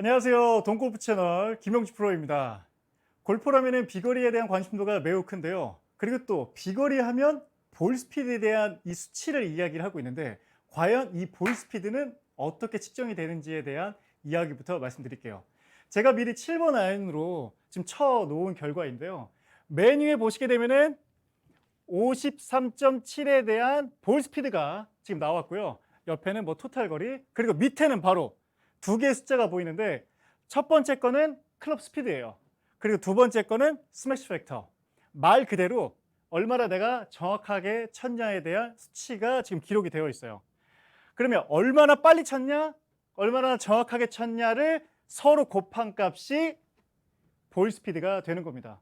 안녕하세요. 동골프 채널 김영주 프로입니다. 골프라면 비거리에 대한 관심도가 매우 큰데요. 그리고 또 비거리 하면 볼 스피드에 대한 이 수치를 이야기를 하고 있는데 과연 이 볼 스피드는 어떻게 측정이 되는지에 대한 이야기부터 말씀드릴게요. 제가 미리 7번 아이언으로 지금 쳐 놓은 결과인데요. 메뉴에 보시게 되면은 53.7에 대한 볼 스피드가 지금 나왔고요. 옆에는 뭐 토탈 거리, 그리고 밑에는 바로 두 개의 숫자가 보이는데 첫 번째 거는 클럽 스피드예요. 그리고 두 번째 거는 스매시 팩터. 말 그대로 얼마나 내가 정확하게 쳤냐에 대한 수치가 지금 기록이 되어 있어요. 그러면 얼마나 빨리 쳤냐, 얼마나 정확하게 쳤냐를 서로 곱한 값이 볼 스피드가 되는 겁니다.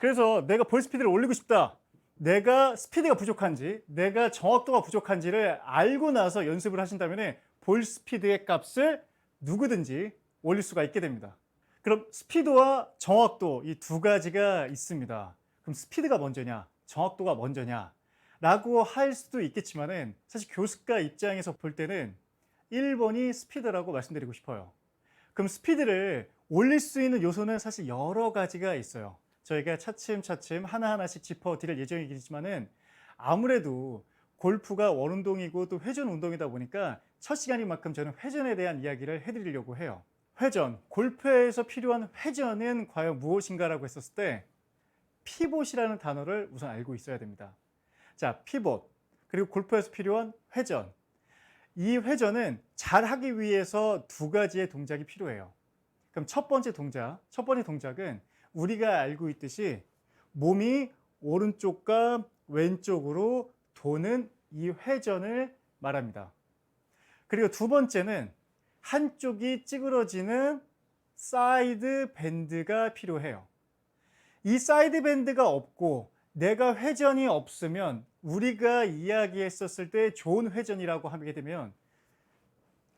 그래서 내가 볼 스피드를 올리고 싶다. 내가 스피드가 부족한지, 내가 정확도가 부족한지를 알고 나서 연습을 하신다면 볼 스피드의 값을 누구든지 올릴 수가 있게 됩니다. 그럼 스피드와 정확도 이 두 가지가 있습니다. 그럼 스피드가 먼저냐, 정확도가 먼저냐? 라고 할 수도 있겠지만은 사실 교습가 입장에서 볼 때는 1번이 스피드라고 말씀드리고 싶어요. 그럼 스피드를 올릴 수 있는 요소는 사실 여러 가지가 있어요. 저희가 차츰차츰 하나하나씩 짚어 드릴 예정이겠지만은 아무래도 골프가 원운동이고 또 회전 운동이다 보니까 첫 시간인 만큼 저는 회전에 대한 이야기를 해드리려고 해요. 회전, 골프에서 필요한 회전은 과연 무엇인가라고 했었을 때 피봇이라는 단어를 우선 알고 있어야 됩니다. 자, 피봇. 그리고 골프에서 필요한 회전. 이 회전은 잘 하기 위해서 두 가지의 동작이 필요해요. 그럼 첫 번째 동작, 첫 번째 동작은 우리가 알고 있듯이 몸이 오른쪽과 왼쪽으로 도는 이 회전을 말합니다. 그리고 두 번째는 한쪽이 찌그러지는 사이드 밴드가 필요해요. 이 사이드 밴드가 없고 내가 회전이 없으면 우리가 이야기했었을 때 좋은 회전이라고 하게 되면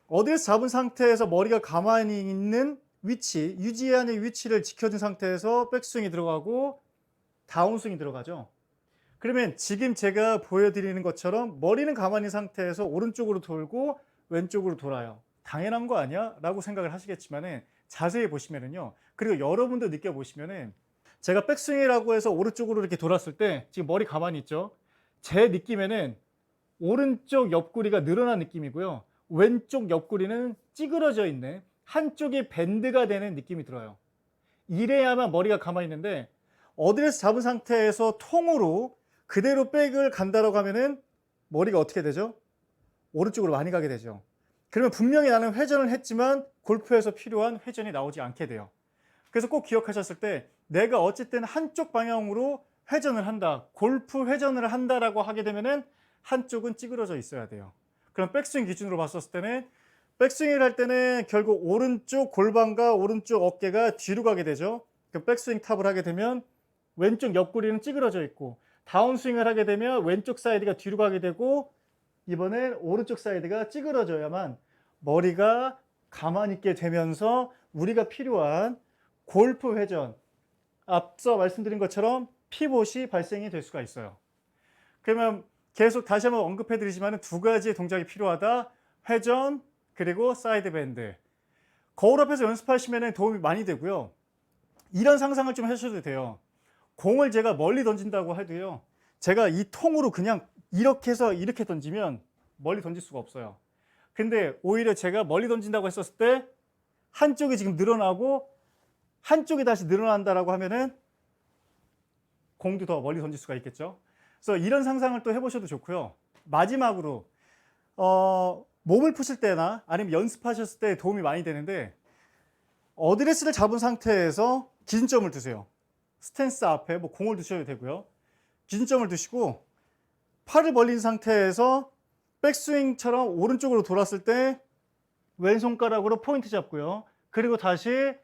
어디에서 잡은 상태에서 머리가 가만히 있는 위치, 유지하는 위치를 지켜준 상태에서 백스윙이 들어가고 다운스윙이 들어가죠. 그러면 지금 제가 보여드리는 것처럼 머리는 가만히 상태에서 오른쪽으로 돌고 왼쪽으로 돌아요. 당연한 거 아니야? 라고 생각을 하시겠지만은 자세히 보시면은요. 그리고 여러분도 느껴보시면은 제가 백스윙이라고 해서 오른쪽으로 이렇게 돌았을 때 지금 머리 가만히 있죠. 제 느낌에는 오른쪽 옆구리가 늘어난 느낌이고요. 왼쪽 옆구리는 찌그러져 있는 한쪽이 밴드가 되는 느낌이 들어요. 이래야만 머리가 가만히 있는데 어드레스 잡은 상태에서 통으로 그대로 백을 간다라고 하면은 머리가 어떻게 되죠? 오른쪽으로 많이 가게 되죠. 그러면 분명히 나는 회전을 했지만 골프에서 필요한 회전이 나오지 않게 돼요. 그래서 꼭 기억하셨을 때 내가 어쨌든 한쪽 방향으로 회전을 한다. 골프 회전을 한다라고 하게 되면은 한쪽은 찌그러져 있어야 돼요. 그럼 백스윙 기준으로 봤었을 때는 백스윙을 할 때는 결국 오른쪽 골반과 오른쪽 어깨가 뒤로 가게 되죠. 그럼 백스윙 탑을 하게 되면 왼쪽 옆구리는 찌그러져 있고 다운스윙을 하게 되면 왼쪽 사이드가 뒤로 가게 되고 이번엔 오른쪽 사이드가 찌그러져야만 머리가 가만히 있게 되면서 우리가 필요한 골프 회전 앞서 말씀드린 것처럼 피봇이 발생이 될 수가 있어요. 그러면 계속 다시 한번 언급해 드리지만 두 가지의 동작이 필요하다. 회전 그리고 사이드 밴드. 거울 앞에서 연습하시면 도움이 많이 되고요. 이런 상상을 좀 하셔도 돼요. 공을 제가 멀리 던진다고 해도요. 제가 이 통으로 그냥 이렇게 해서 이렇게 던지면 멀리 던질 수가 없어요. 근데 오히려 제가 멀리 던진다고 했었을 때 한쪽이 지금 늘어나고 한쪽이 다시 늘어난다라고 하면은 공도 더 멀리 던질 수가 있겠죠. 그래서 이런 상상을 또 해보셔도 좋고요. 마지막으로 어, 몸을 푸실 때나 아니면 연습하셨을 때 도움이 많이 되는데 어드레스를 잡은 상태에서 기준점을 두세요. 스탠스 앞에 뭐 공을 두셔도 되고요. 기준점을 두시고 팔을 벌린 상태에서 백스윙처럼 오른쪽으로 돌았을 때 왼손가락으로 포인트 잡고요. 그리고 다시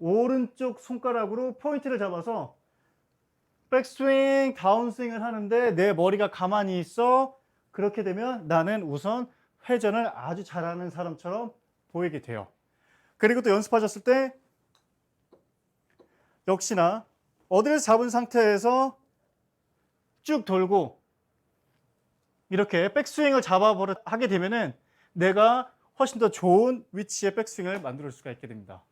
오른쪽 손가락으로 포인트를 잡아서 백스윙, 다운스윙을 하는데 내 머리가 가만히 있어. 그렇게 되면 나는 우선 회전을 아주 잘하는 사람처럼 보이게 돼요. 그리고 또 연습하셨을 때 역시나 어디를 잡은 상태에서 쭉 돌고 이렇게 백스윙을 잡아버려 하게 되면은 내가 훨씬 더 좋은 위치의 백스윙을 만들 수가 있게 됩니다.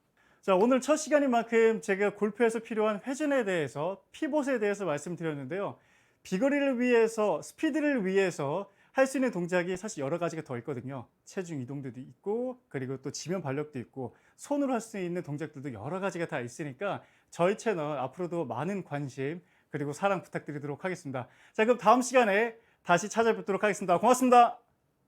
자, 오늘 첫 시간인 만큼 제가 골프에서 필요한 회전에 대해서 피봇에 대해서 말씀드렸는데요. 비거리를 위해서, 스피드를 위해서 할 수 있는 동작이 사실 여러 가지가 더 있거든요. 체중 이동도 있고, 그리고 또 지면 발력도 있고, 손으로 할 수 있는 동작들도 여러 가지가 다 있으니까 저희 채널 앞으로도 많은 관심 그리고 사랑 부탁드리도록 하겠습니다. 자, 그럼 다음 시간에 다시 찾아뵙도록 하겠습니다. 고맙습니다.